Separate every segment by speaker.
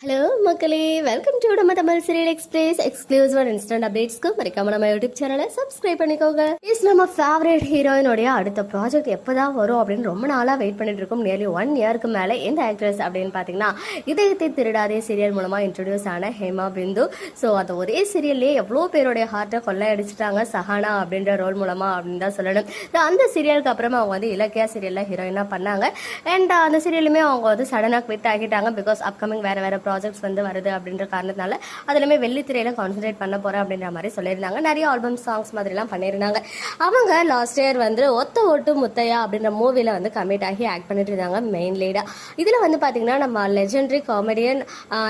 Speaker 1: Hello. மக்களே welcome to நம்ம Tamil serial express exclusive and instant அப்டேட்ஸ்க்கு மறக்காம நம்ம யூடியூப் சேனலை சப்ஸ்கிரைப் பண்ணிக்கோங்க. இஸ் நம்ம ஃபேவரட் ஹீரோயினுடைய அடுத்த ப்ராஜெக்ட் எப்போதான் வரும் அப்படின்னு ரொம்ப நாளாக வெயிட் பண்ணிட்டு இருக்கோம். நியர்லி ஒன் இயருக்கு மேலே எந்த ஆக்ட்ரஸ் அப்படின்னு பார்த்தீங்கன்னா இதயத்தை திருடாதே சீரியல் மூலமாக இன்ட்ரடியூஸ் ஆன ஹேமா பிந்து. ஸோ அந்த ஒரே சீரியல்லே எவ்வளோ பேருடைய ஹார்ட்டை கொள்ளையடிச்சிட்டாங்க சஹானா அப்படின்ற ரோல் மூலமாக அப்படின்னு தான் சொல்லணும். அந்த சீரியலுக்கு அப்புறமா அவங்க வந்து இலக்கியா சீரியலில் ஹீரோயினாக பண்ணாங்க. அண்ட் அந்த சீரியலுமே அவங்க வந்து சடனாக குவிட் ஆகிட்டாங்க பிகாஸ் அப்கமிங் வேறு வேறு ப்ராஜெக்ட்ஸ் வந்து வருது அப்படின்ற காரணத்தினால அதுலேயுமே வெள்ளித்திரையில கான்சென்ட்ரேட் பண்ண போகிறேன் அப்படின்ற மாதிரி சொல்லியிருந்தாங்க. நிறைய ஆல்பம் சாங்ஸ் மாதிரிலாம் பண்ணியிருந்தாங்க. அவங்க லாஸ்ட் இயர் வந்து ஒத்த ஓட்டு முத்தையா அப்படின்ற மூவியில் வந்து கமிட் ஆகி ஆக்ட் பண்ணிட்டு இருந்தாங்க மெயின் லீடாக இதில் வந்து பார்த்தீங்கன்னா நம்ம legendary comedian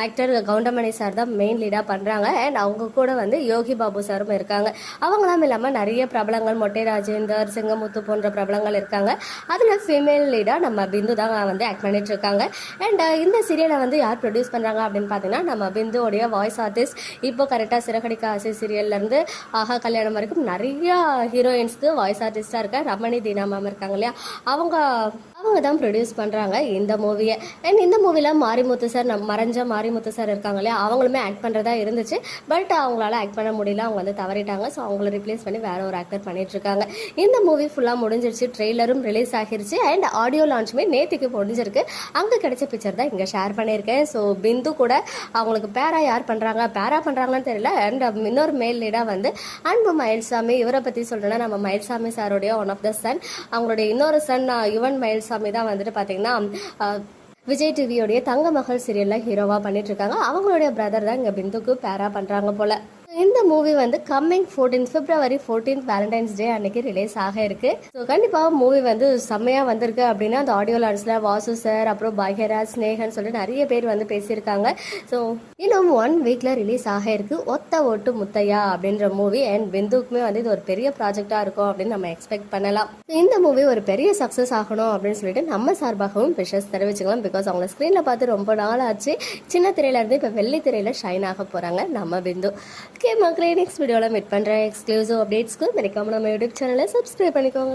Speaker 1: actor Goundamani sir தான் மெயின் லீடாக பண்ணுறாங்க அண்ட் அவங்க கூட வந்து யோகி பாபு சாரும் இருக்காங்க. அவங்களாம் இல்லாமல் நிறைய பிரபலங்கள் மொட்டை ராஜேந்தர் சிங்கமுத்து போன்ற பிரபலங்கள் இருக்காங்க. அதில் ஃபீமேல் லீடாக நம்ம பிந்து தான் வந்து ஆக்ட் பண்ணிட்டு இருக்காங்க. அண்ட் இந்த சீரியலை வந்து யார் ப்ரொடியூஸ் பண்ணுறாங்க அப்படின்னு பார்த்தீங்கன்னா நம்ம பிந்துவோடைய வாய்ஸ் ஆர்டிஸ்ட் இப்போ கரெக்டாக சிறகடிக்க ஆசை சீரியல்லேருந்து ஆஹா கல்யாணம் வரைக்கும் நிறையா ஹீரோயின்ஸ்க்கு வாய்ஸ் ஆர்டிஸ்டாக இருக்க ரமணி தீனா மேம் இருக்காங்க இல்லையா? அவங்க அவங்க தான் ப்ரொடியூஸ் பண்ணுறாங்க இந்த மூவியை அண்ட் இந்த மூவியில் மாரிமுத்து சார் நம் மறைஞ்ச மாரிமுத்து சார் இருக்காங்க இல்லையா? அவங்களுமே ஆக்ட் பண்ணுறதா இருந்துச்சு. பட் அவங்களால ஆக்ட் பண்ண முடியல. அவங்க வந்து தவறிட்டாங்க. ஸோ அவங்கள ரிப்ளேஸ் பண்ணி வேற ஒரு ஆக்டர் பண்ணிட்டுருக்காங்க இந்த மூவி ஃபுல்லாக முடிஞ்சிருச்சு. ட்ரெய்லரும் ரிலீஸ் ஆகிருச்சு. அண்ட் ஆடியோ லான்ச்சுமே நேற்றுக்கு முடிஞ்சிருக்கு. அங்கே கிடைச்ச பிக்சர் தான் இங்கே ஷேர் பண்ணியிருக்கேன். ஸோ பிந்து கூட அவங்களுக்கு பேரா யார் பண்ணுறாங்க பேரா பண்ணுறாங்கன்னு தெரியல. அண்ட் இன்னொரு மேல் லீடாக வந்து அன்பு மயில்சாமி. இவரை பற்றி சொல்கிறேன்னா நம்ம மயில்சாமி சாருடைய ஒன் ஆஃப் த சன் அவங்களுடைய இன்னொரு சன் யுவன் மயில்சாமி. தான் வந்துட்டு பார்த்தீங்கன்னா விஜய் டிவியோடைய தங்க மகள் சீரியலில் ஹீரோவாக பண்ணிட்டு இருக்காங்க. அவங்களுடைய பிரதர் தான் இங்கே பிந்துக்கு பேரா பண்ணுறாங்க போல. இந்த மூவி வந்து coming fourteen February fourteen Valentine's Day அன்னைக்கு ரிலீஸ் ஆக இருக்கு. ஸோ கண்டிப்பாக மூவி வந்து செம்மையாக வந்திருக்கு அப்படின்னா அந்த ஆடியோ லான்ஸில் வாசு சார் அப்புறம் பாக்யராஜ் ஸ்னேகன் சொல்லிட்டு நிறைய பேர் வந்து பேசியிருக்காங்க. ஸோ இன்னும் ஒன் வீக்கில் ரிலீஸ் ஆக இருக்கு ஒத்த ஓட்டு முத்தையா அப்படின்ற மூவி அண்ட் பிந்துக்குமே வந்து இது ஒரு பெரிய ப்ராஜெக்டாக இருக்கும் அப்படின்னு நம்ம எக்ஸ்பெக்ட் பண்ணலாம். இந்த மூவி ஒரு பெரிய சக்ஸஸ் ஆகணும் அப்படின்னு சொல்லிட்டு நம்ம சார்பாகவும் விஷஸ் தெரிவிச்சுக்கலாம். பிகாஸ் அவங்கள ஸ்க்ரீனில் பார்த்து ரொம்ப நாள் ஆச்சு சின்ன திரையில இருந்து இப்போ வெள்ளி திரையில ஷைன் ஆக போகிறாங்க நம்ம பிந்து. ஓகே மக்களே நெக்ஸ்ட் வீடியோவில் மீட் பண்ணுறேன் எக்ஸ்க்ளூசிவ் அப்டேட்ஸ்க்கு மறக்காம நம்ம யூடியூப் சேனலை சப்ஸ்கிரைப் பண்ணிக்கோங்க.